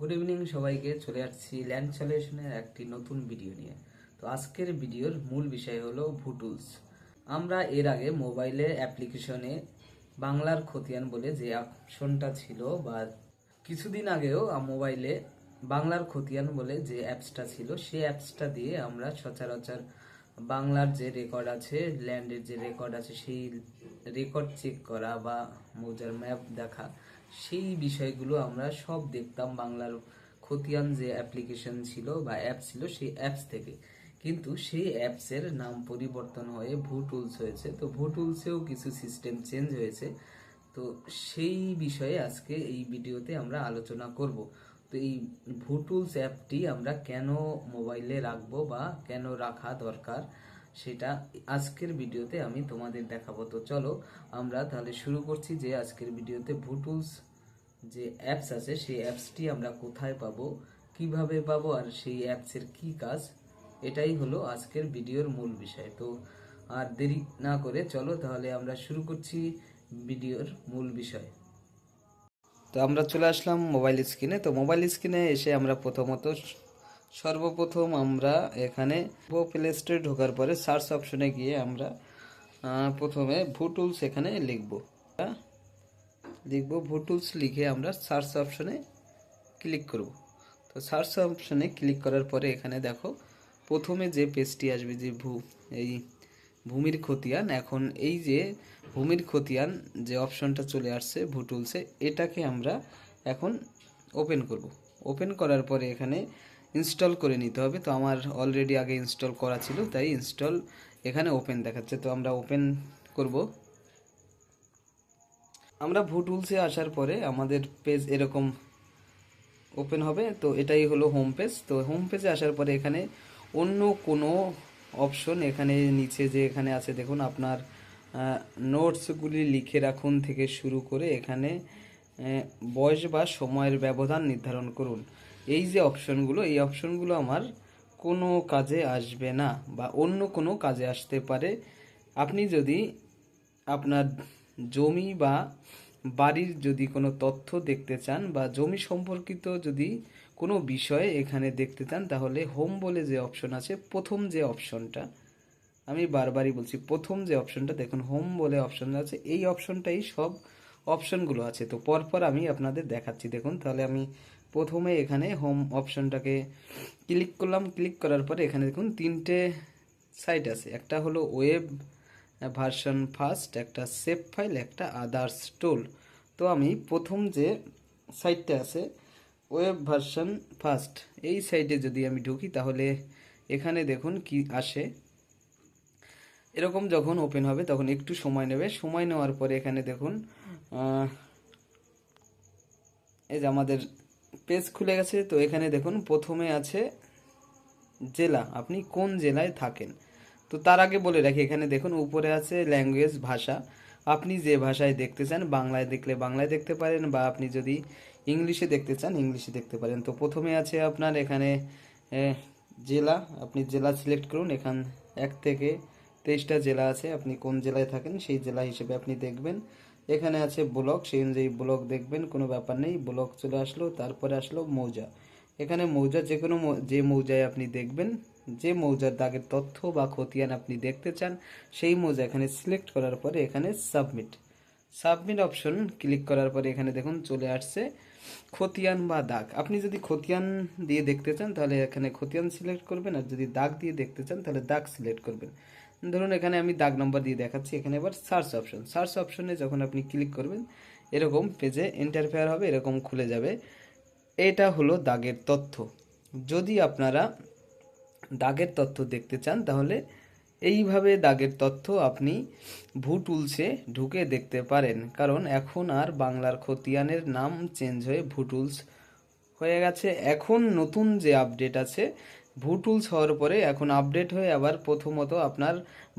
Good evening সবাইকে, চলে আসছি ল্যান্ড সলিউশনের একটি নতুন ভিডিও নিয়ে। তো আজকের ভিডিওর মূল বিষয় হলো ভুটুলস আমরা এর আগে মোবাইলে অ্যাপ্লিকেশনে বাংলার খতিয়ান বলে যে অপশনটা ছিল বা কিছুদিন আগেও মোবাইলে বাংলার খতিয়ান বলে যে অ্যাপসটা ছিল, সেই অ্যাপসটা দিয়ে আমরা সচরাচর বাংলার যে রেকর্ড আছে ল্যান্ডের যে রেকর্ড আছে, সেই রেকর্ড চেক করা বা মৌজার ম্যাপ দেখা সেই বিষয়গুলো আমরা সব দেখতাম বাংলার খতিয়ান যে অ্যাপ্লিকেশন ছিল বা অ্যাপ ছিল সেই অ্যাপস থেকে। কিন্তু সেই অ্যাপসের নাম পরিবর্তন হয়ে ভু টুলস হয়েছে। তো ভু টুলসেও কিছু সিস্টেম চেঞ্জ হয়েছে। তো সেই বিষয়ে আজকে এই ভিডিওতে আমরা আলোচনা করব। তো এই ভু টুলস অ্যাপটি আমরা কেন মোবাইলে রাখব বা কেন রাখা দরকার? সেটা আজকের ভিডিওতে আমি তোমাদের দেখাবো। তো চলো আমরা তাহলে শুরু করছি যে আজকের ভিডিওতে ভুটুলস যে অ্যাপস আছে, সেই অ্যাপসটি আমরা কোথায় পাবো, কীভাবে পাবো আর সেই অ্যাপসের কি কাজ, এটাই হলো আজকের ভিডিওর মূল বিষয়। তো আর দেরি না করে চলো তাহলে আমরা শুরু করছি ভিডিওর মূল বিষয়। তো আমরা চলে আসলাম মোবাইল স্ক্রিনে তো মোবাইল স্ক্রিনে এসে আমরা প্রথমত সর্বপ্রথম আমরা এখানে প্লে স্টোরে ঢোকার পরে সার্চ অপশনে গিয়ে আমরা প্রথমে ভুটুলস এখানে লিখব। লিখব ভুটুলস লিখে আমরা সার্চ অপশনে ক্লিক করব। তো সার্চ অপশনে ক্লিক করার পরে এখানে দেখো, প্রথমে যে পেজটি আসবে, যে ভূ, এই ভূমির খতিয়ান, এখন এই যে ভূমির খতিয়ান যে অপশনটা চলে আসছে ভুটুলসে এটাকে আমরা এখন ওপেন করব। ওপেন করার পরে এখানে ইনস্টল করে নিতে হবে। তো আমার অলরেডি আগে ইনস্টল করা ছিল, তাই ইনস্টল এখানে ওপেন দেখাচ্ছে। তো আমরা ওপেন করব। আমরা ভুটুলসে আসার পরে আমাদের পেজ এরকম ওপেন হবে। তো এটাই হলো হোম পেজ তো হোম পেজে আসার পরে এখানে অন্য কোনো অপশন এখানে নিচে যে এখানে আছে, দেখুন আপনার নোটসগুলি লিখে রাখুন থেকে শুরু করে এখানে বয়স বা সময়ের ব্যবধান নির্ধারণ করুন। এই যে অপশনগুলো, এই অপশনগুলো আমার কোনো কাজে আসবে না বা অন্য কোনো কাজে আসতে পারে। আপনি যদি আপনার জমি বা বাড়ির যদি কোনো তথ্য দেখতে চান বা জমি সম্পর্কিত যদি কোনো বিষয়ে এখানে দেখতে চান, তাহলে হোম বলে যে অপশন আছে, প্রথম যে অপশনটা, আমি বারবারই বলছি প্রথম যে অপশনটা, দেখুন হোম বলে অপশন আছে, এই অপশনটাই সব অপশনগুলো আছে। তো পরপর আমি আপনাদের দেখাচ্ছি, দেখুন তাহলে আমি প্রথমে এখানে হোম অপশনটাকে ক্লিক করলাম। ক্লিক করার পরে এখানে দেখুন, তিনটে সাইট আছে। একটা হলো ওয়েব ভার্সন ফার্স্ট একটা সেভ ফাইল একটা আদার্স টুল তো আমি প্রথম যে সাইটটা আছে ওয়েব ভার্সন ফার্স্ট এই সাইটে যদি আমি ঢুকি, তাহলে এখানে দেখুন কি আসে। এরকম যখন ওপেন হবে, তখন একটু সময় নেবে। সময় নেওয়ার পরে এখানে দেখুন এই যে আমাদের পেজ খুলে গেছে, তো এখানে দেখুন, প্রথমে আছে জেলা, আপনি কোন জেলায় থাকেন? তো তার আগে বলে রাখি, এখানে দেখুন, উপরে আছে ল্যাঙ্গুয়েজ ভাষা। আপনি যে ভাষায় দেখতে চান, বাংলায় দেখলে বাংলায় দেখতে পারেন, বা আপনি যদি ইংলিশে দেখতে চান, ইংলিশে দেখতে পারেন। তো প্রথমে আছে আপনার এখানে জেলা, আপনি জেলা সিলেক্ট করুন, এখান এক থেকে তেইশটা জেলা আছে, আপনি কোন জেলায় থাকেন, সেই জেলা হিসেবে আপনি দেখবেন। এখানে আছে ব্লক, সেই অনুযায়ী ব্লক দেখবেন, কোনো ব্যাপার নেই। ব্লক চলে আসলো, তারপরে আসলো মৌজা। এখানে মৌজা যে কোনো যে মৌজায় আপনি দেখবেন, যে মৌজার দাগের তথ্য বা খতিয়ান আপনি দেখতে চান, সেই মৌজা এখানে সিলেক্ট করার পরে এখানে সাবমিট সাবমিট অপশন ক্লিক করার পরে এখানে দেখুন, চলে আসছে খতিয়ান বা দাগ। আপনি যদি খতিয়ান দিয়ে দেখতে চান, তাহলে এখানে খতিয়ান সিলেক্ট করবেন, আর যদি দাগ দিয়ে দেখতে চান, তাহলে দাগ সিলেক্ট করবেন। ধরুন এখানে আমি দাগ নাম্বার দিয়ে দেখাচ্ছি, এখানে এবার সার্চ অপশন সার্চ অপশনে যখন আপনি ক্লিক করবেন, এরকম পেজে ইন্টারফেয়ার হবে, এরকম খুলে যাবে। এটা হলো দাগের তথ্য। যদি আপনারা দাগের তথ্য দেখতে চান, তাহলে এইভাবে দাগের তথ্য আপনি ভু টুলসে ঢুকে দেখতে পারেন। কারণ এখন আর বাংলার খতিয়ানের নাম চেঞ্জ হয়ে ভু টুলস হয়ে গেছে। এখন নতুন যে আপডেট আছে ভু টুলস হওয়ার পরে এখন আপডেট হয়ে আবার প্রথমত আপনার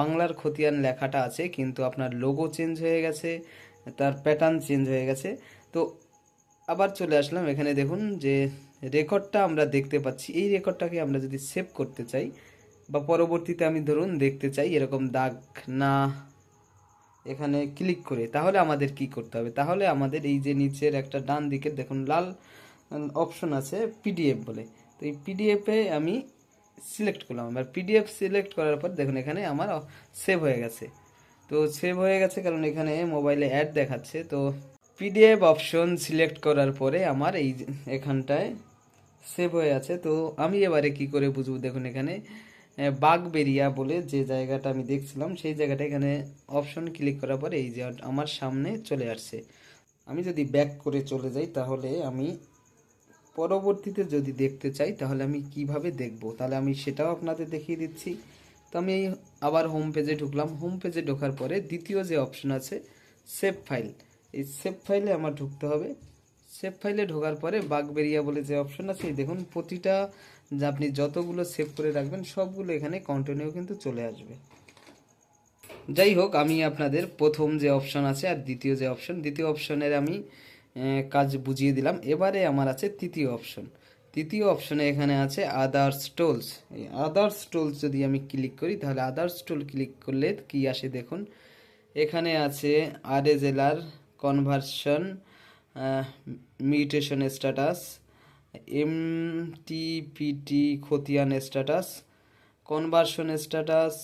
বাংলার খতিয়ান লেখাটা আছে, কিন্তু আপনার লোগো চেঞ্জ হয়ে গেছে, তার প্যাটার্ন চেঞ্জ হয়ে গেছে। তো আবার চলে আসলাম, এখানে দেখুন যে রেকর্ডটা আমরা দেখতে পাচ্ছি। এই রেকর্ডটাকে আমরা যদি সেভ করতে চাই, বা পরবর্তীতে আমি ধরুন দেখতে চাই, এরকম দাগ না এখানে ক্লিক করে, তাহলে আমাদের কি করতে হবে? তাহলে আমাদের এই যে নিচের একটা ডান দিকে দেখুন লাল অপশন আছে পিডিএফ বলে। তো এই পিডিএফে আমি সিলেক্ট করলাম। এবার পিডিএফ সিলেক্ট করার পর দেখুন এখানে আমার সেভ হয়ে গেছে। তো সেভ হয়ে গেছে কারণ এখানে মোবাইলে অ্যাড দেখাচ্ছে। তো পিডিএফ অপশন সিলেক্ট করার পরে আমার এই এখানটায় সেভ হয়ে আছে। তো আমি এবারে কি করে বুঝব? দেখুন এখানে বাগবেরিয়া বলে যে জায়গাটা আমি দেখছিলাম, সেই জায়গাটা এখানে অপশন ক্লিক করার পরে এই যে আমার সামনে চলে আসছে। আমি যদি ব্যাক করে চলে যাই তাহলে আমি পরবর্তীতে যদি দেখতে চাই, তাহলে আমি কীভাবে দেখব? তাহলে আমি সেটাও আপনাদের দেখিয়ে দিচ্ছি। তো আমি আবার হোম পেজে ঢুকলাম। হোম পেজে ঢোকার পরে দ্বিতীয় যে অপশন আছে সেভ ফাইল এই সেভ ফাইলে আমার ঢুকতে হবে। সেভ ফাইলে ঢোকার পরে বাগবেরিয়া বলে যে অপশন আছে, এই দেখুন, প্রতিটা যে আপনি যতগুলো সেভ করে রাখবেন, সবগুলো এখানে কন্টিনিউ কিন্তু চলে আসবে। যাই হোক, আমি আপনাদের প্রথম যে অপশন আছে আর দ্বিতীয় যে অপশন দ্বিতীয় অপশনের আমি কাজ বুঝিয়ে দিলাম। এবারে আমার আছে তৃতীয় অপশন তৃতীয় অপশনে এখানে আছে আদার্স টোলস এই আদার্স টোলস যদি আমি ক্লিক করি, তাহলে আদার্স টোল ক্লিক করলে কি আসে দেখুন? এখানে আছে আর আর conversion mutation status M TPT খতিয়ান status conversion status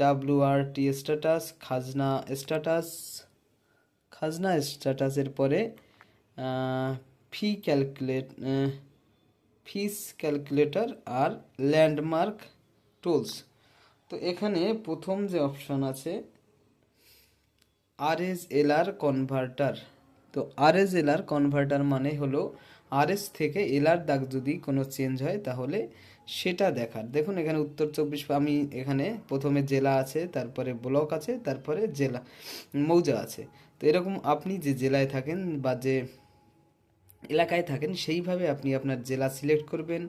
WRT status খাজনা স্ট্যাটাস খাজনা স্ট্যাটাসের পরে ফি ক্যালকুলেট ফিস ক্যালকুলেটর আর ল্যান্ডমার্ক টুলস তো এখানে প্রথম যে অপশন আছে আর এস এল আর কনভার্টার তো আর এস এল আর কনভার্টার মানে হলো আর এস থেকে এল আর দাগ যদি কোনো চেঞ্জ হয়, তাহলে সেটা দেখার। দেখুন এখানে উত্তর চব্বিশ, আমি এখানে প্রথমে জেলা আছে, তারপরে ব্লক আছে, তারপরে জেলা, মৌজা আছে। তো এরকম আপনি যে জেলায় থাকেন বা যে এলাকায় থাকেন, সেইভাবে আপনি আপনার জেলা সিলেক্ট করবেন,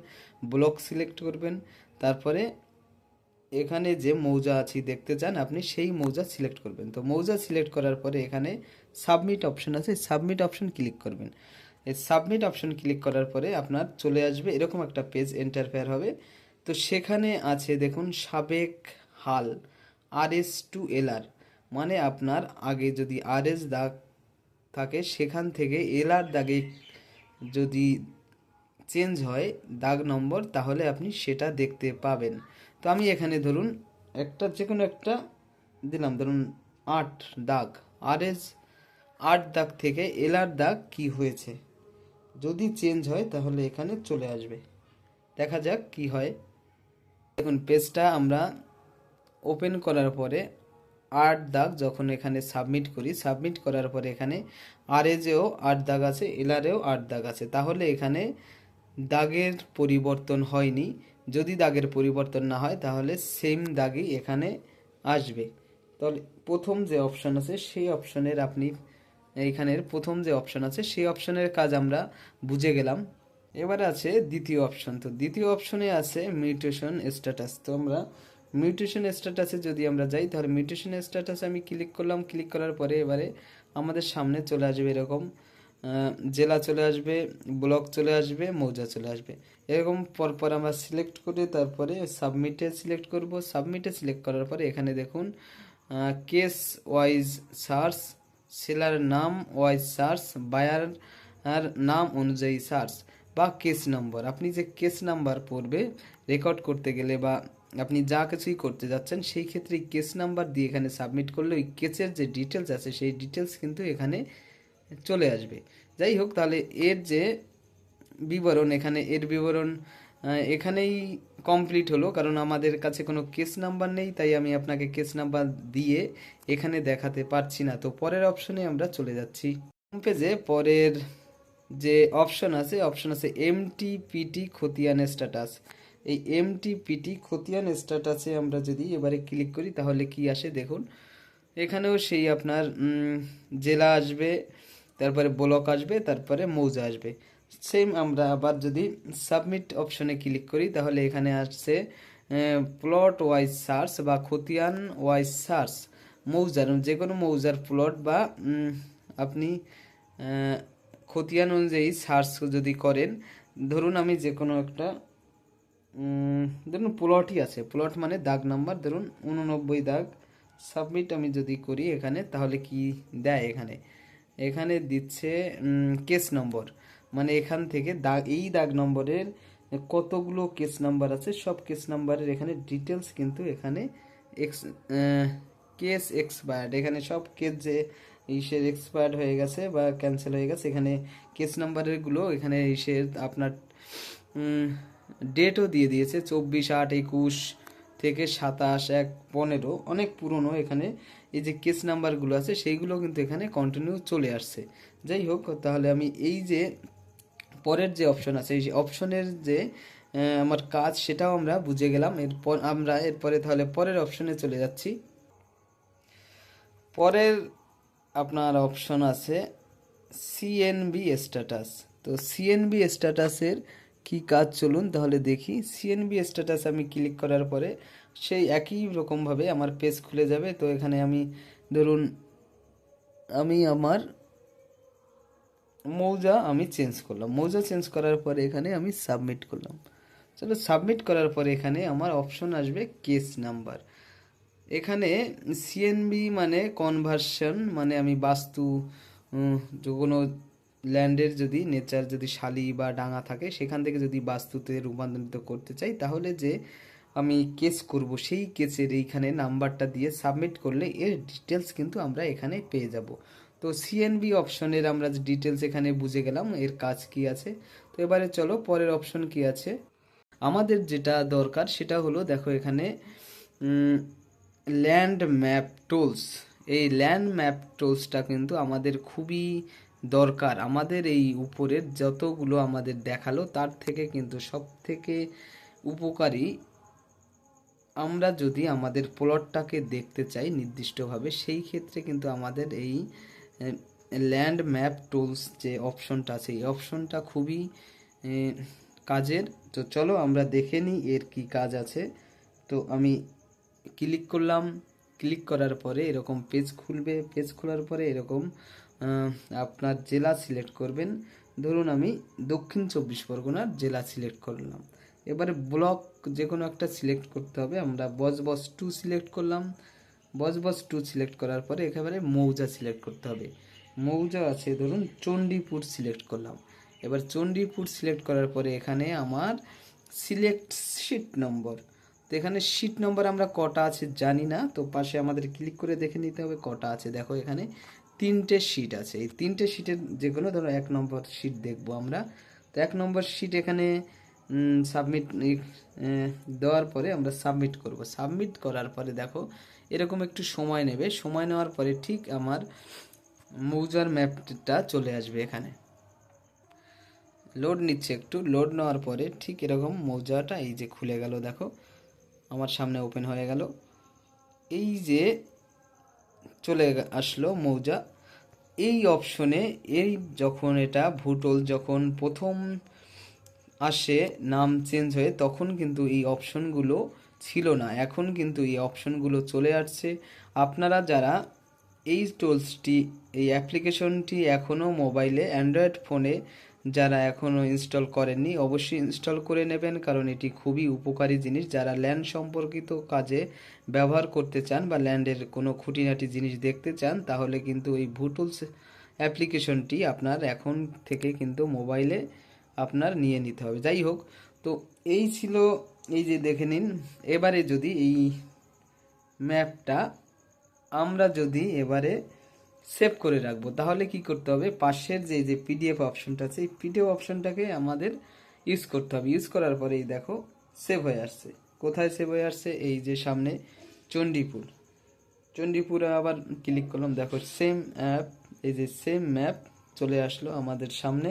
ব্লক সিলেক্ট করবেন। তারপরে এখানে যে মৌজা আছে, দেখতে চান, আপনি সেই মৌজা সিলেক্ট করবেন। তো মৌজা সিলেক্ট করার পরে এখানে সাবমিট অপশন আছে। সাবমিট অপশন ক্লিক করবেন। এই সাবমিট অপশন ক্লিক করার পরে আপনার চলে আসবে, এরকম একটা পেজ এন্টারফেয়ার হবে। তো সেখানে আছে, দেখুন, সাবেক হাল আর এস টু এল আর মানে আপনার আগে যদি আর এস দাগ থাকে, সেখান থেকে এল আর দাগে যদি চেঞ্জ হয় দাগ নম্বর, তাহলে আপনি সেটা দেখতে পাবেন। তো আমি এখানে ধরুন একটা যে কোনো একটা দিলাম, ধরুন আট দাগ। আর এস আট দাগ থেকে এলার দাগ কি হয়েছে? যদি চেঞ্জ হয়, তাহলে এখানে চলে আসবে। দেখা যাক কি হয়। দেখুন, পেজটা আমরা ওপেন করার পরে আট দাগ যখন এখানে সাবমিট করি সাবমিট করার পরে এখানে আর এজেও আট দাগ আছে এলারেও আট দাগ আছে। তাহলে এখানে দাগের পরিবর্তন হয়নি। যদি দাগের পরিবর্তন না হয়, তাহলে সেম দাগই এখানে আসবে। তাহলে প্রথম যে অপশন আছে, সেই অপশনের আপনি এইখানের প্রথম যে অপশন আছে, সেই অপশনের কাজ আমরা বুঝে গেলাম। এবার আছে দ্বিতীয় অপশন তো দ্বিতীয় অপশনে আছে মিউটেশন স্ট্যাটাস তো আমরা মিউটেশন স্ট্যাটাসে যদি আমরা যাই, তাহলে মিউটেশন স্ট্যাটাসে আমি ক্লিক করলাম ক্লিক করার পরে এবারে আমাদের সামনে চলে আসবে এরকম জেলা চলে আসবে ব্লক চলে আসবে, মৌজা চলে আসবে। এরকম পরপর আমরা সিলেক্ট করে তারপরে সাবমিটে সিলেক্ট করব। সাবমিটে সিলেক্ট করার পরে এখানে দেখুন কেস ওয়াইজ সার্চ সেলার নাম ওয়াইজ সার্চ বায়ার নাম অনুযায়ী সার্চ বা কেস নাম্বার আপনি যে কেস নাম্বার পড়বে রেকর্ড করতে গেলে বা আপনি যা কিছুই করতে যাচ্ছেন, সেই ক্ষেত্রে কেস নাম্বার দিয়ে এখানে সাবমিট করলে ওই কেসের যে ডিটেলস আছে, সেই ডিটেলস কিন্তু এখানে চলে আসবে। যাই হোক, তাহলে এর যে বিবরণ, এখানে এর বিবরণ এখানেই কমপ্লিট হলো, কারণ আমাদের কাছে কোনো কেস নাম্বার নেই, তাই আমি আপনাকে কেস নাম্বার দিয়ে এখানে দেখাতে পারছি না। তো পরের অপশনে আমরা চলে যাচ্ছি। হোম পেজে পরের যে অপশন আছে অপশন আছে এমটিপিটি খতিয়ান স্ট্যাটাস এই এমটিপিটি খতিয়ান স্ট্যাটাসে আমরা যদি এবারে ক্লিক করি, তাহলে কি আসে দেখুন। এখানেও সেই আপনার জেলা আসবে, তারপরে ব্লক আসবে, তারপরে মৌজা আসবে। সেম আমরা আবার যদি সাবমিট অপশনে ক্লিক করি, তাহলে এখানে আসছে প্লট ওয়াইজ সার্চ বা খতিয়ান ওয়াইজ সার্চ মৌজার যে কোনো মৌজার প্লট বা আপনি খতিয়ান অনুযায়ী সার্চ যদি করেন, ধরুন আমি যে কোনো একটা ধরুন প্লটই আছে। প্লট মানে দাগ নাম্বার ধরুন উননব্বই দাগ। সাবমিট আমি যদি করি এখানে, তাহলে কি দেয় এখানে? এখানে দিচ্ছে কেস নম্বর মানে এখান থেকে দাগ এই দাগ নম্বরের কতগুলো কেস নাম্বার আছে, সব কেস নাম্বারের এখানে ডিটেলস কিন্তু এখানে এক্স কেস এক্সপায়ার্ড এখানে সব কেস যে ইসের এক্সপায়ার্ড হয়ে গেছে বা ক্যান্সেল হয়ে গেছে, এখানে কেস নাম্বারেরগুলো এখানে ইসের আপনার ডেটও দিয়ে দিয়েছে চব্বিশ আট একুশ থেকে সাতাশ এক পনেরো। অনেক পুরনো এখানে এই যে কেস নাম্বারগুলো আছে, সেইগুলো কিন্তু এখানে কন্টিনিউ চলে আসছে। যাই হোক, তাহলে আমি এই যে পরের যে অপশন আছে, এই যে অপশনের যে আমার কাজ, সেটাও আমরা বুঝে গেলাম। এরপর আমরা এরপরে তাহলে পরের অপশনে চলে যাচ্ছি। পরের আপনার অপশন আছে সিএনবি স্ট্যাটাস তো সিএনবি স্ট্যাটাসের কি কাজ চলুন, তাহলে দেখি। সিএনবি স্ট্যাটাস আমি ক্লিক করার পরে সেই একই রকমভাবে আমার পেজ খুলে যাবে। তো এখানে আমি ধরুন, আমি আমার মৌজা আমি চেঞ্জ করলাম। মৌজা চেঞ্জ করার পরে এখানে আমি সাবমিট করলাম। চলো সাবমিট করার পরে এখানে আমার অপশন আসবে কেস নাম্বার এখানে সিএনবি মানে কনভার্সন মানে আমি বাস্তু যে কোনো ল্যান্ডের যদি নেচার যদি শালি বা ডাঙা থাকে, সেখান থেকে যদি বাস্তুতে রূপান্তরিত করতে চাই, তাহলে যে আমি কেস করব, সেই কেসের এইখানে নাম্বারটা দিয়ে সাবমিট করলে এর ডিটেলস কিন্তু আমরা এখানে পেয়ে যাব। তো সিএনবি অপশনের আমরা যে ডিটেলস এখানে বুঝে গেলাম, এর কাজ কি আছে? তো এবারে চলো পরের অপশন কি আছে? আমাদের যেটা দরকার, সেটা হলো দেখো এখানে ল্যান্ড ম্যাপ টুলস। এই ল্যান্ড ম্যাপ টুলসটা কিন্তু আমাদের খুবই দরকার। আমাদের এই উপরের যতগুলো আমাদের দেখাল, তার থেকে কিন্তু সব থেকে উপকারী আমরা যদি আমাদের প্লটটাকে দেখতে চাই নির্দিষ্টভাবে, সেই ক্ষেত্রে কিন্তু আমাদের এই ল্যান্ড ম্যাপ টুলস যে অপশনটা আছে, এই অপশনটা খুবই কাজের। তো চলো আমরা দেখে নিই এর কি কাজ আছে। তো আমি ক্লিক করলাম ক্লিক করার পরে এরকম পেজ খুলবে পেজ খোলার পরে এরকম আপনার জেলা সিলেক্ট করবেন। ধরুন আমি দক্ষিণ চব্বিশ পরগনার জেলা সিলেক্ট করলাম। এবারে ব্লক যে কোনো একটা সিলেক্ট করতে হবে। আমরা বস বস টু সিলেক্ট করলাম। বস বস টু সিলেক্ট করার পরে একেবারে মৌজা সিলেক্ট করতে হবে। মৌজা আছে, ধরুন চণ্ডীপুর সিলেক্ট করলাম। এবার চণ্ডীপুর সিলেক্ট করার পরে এখানে আমার সিলেক্ট শিট নম্বর। তো এখানে শিট নম্বর আমরা কটা আছে জানি না। তো পাশে আমাদের ক্লিক করে দেখে নিতে হবে কটা আছে। দেখো এখানে তিনটে শিট আছে। এই তিনটে শিটের যে কোনো ধরো এক নম্বর শিট দেখব আমরা। তো এক নম্বর শিট এখানে সাবমিট দেওয়ার পরে আমরা সাবমিট করব। সাবমিট করার পরে দেখো, এরকম একটু সময় নেবে। সময় নেওয়ার পরে ঠিক আমার মৌজার ম্যাপটা চলে আসবে এখানে। লোড নিচ্ছে একটু। লোড নেওয়ার পরে ঠিক এরকম মৌজাটা এই যে খুলে গেল দেখো। আমার সামনে ওপেন হয়ে গেল। এই যে চলে আসলো মৌজা। এই অপশনে এই যখন এটা ভুটল যখন প্রথম আসে, নাম চেঞ্জ হয়ে, তখন কিন্তু এই অপশনগুলো ছিল না। এখন কিন্তু এই অপশনগুলো চলে আসছে। আপনারা যারা এই টুলসটি এই অ্যাপ্লিকেশনটি এখনও মোবাইলে অ্যান্ড্রয়েড ফোনে যারা এখনও ইনস্টল করেননি, অবশ্যই ইনস্টল করে নেবেন, কারণ এটি খুবই উপকারী জিনিস। যারা ল্যান্ড সম্পর্কিত কাজে ব্যবহার করতে চান বা ল্যান্ডের কোনো খুঁটিনাটি জিনিস দেখতে চান, তাহলে কিন্তু এই ভুটুলস অ্যাপ্লিকেশনটি আপনার এখন থেকে কিন্তু মোবাইলে আপনার নিয়ে নিতে হবে। যাই হোক, তো এই ছিল, এই যে দেখে নিন, এবারে যদি এই ম্যাপটা আমরা যদি এবারে সেভ করে রাখব। তাহলে কি করতে হবে? পাশের যে যে পিডিএফ অপশনটা আছে, এই পিডিএফ অপশনটাকে আমাদের ইউজ করতে হবে। ইউজ করার পরে এই দেখো সেভ হয়ে আসছে। কোথায় সেভ হয়ে আসছে? এই যে সামনে চণ্ডীপুর। চণ্ডীপুরে আবার ক্লিক করলাম। দেখো সেম অ্যাপ এই যে সেম ম্যাপ চলে আসলো আমাদের সামনে।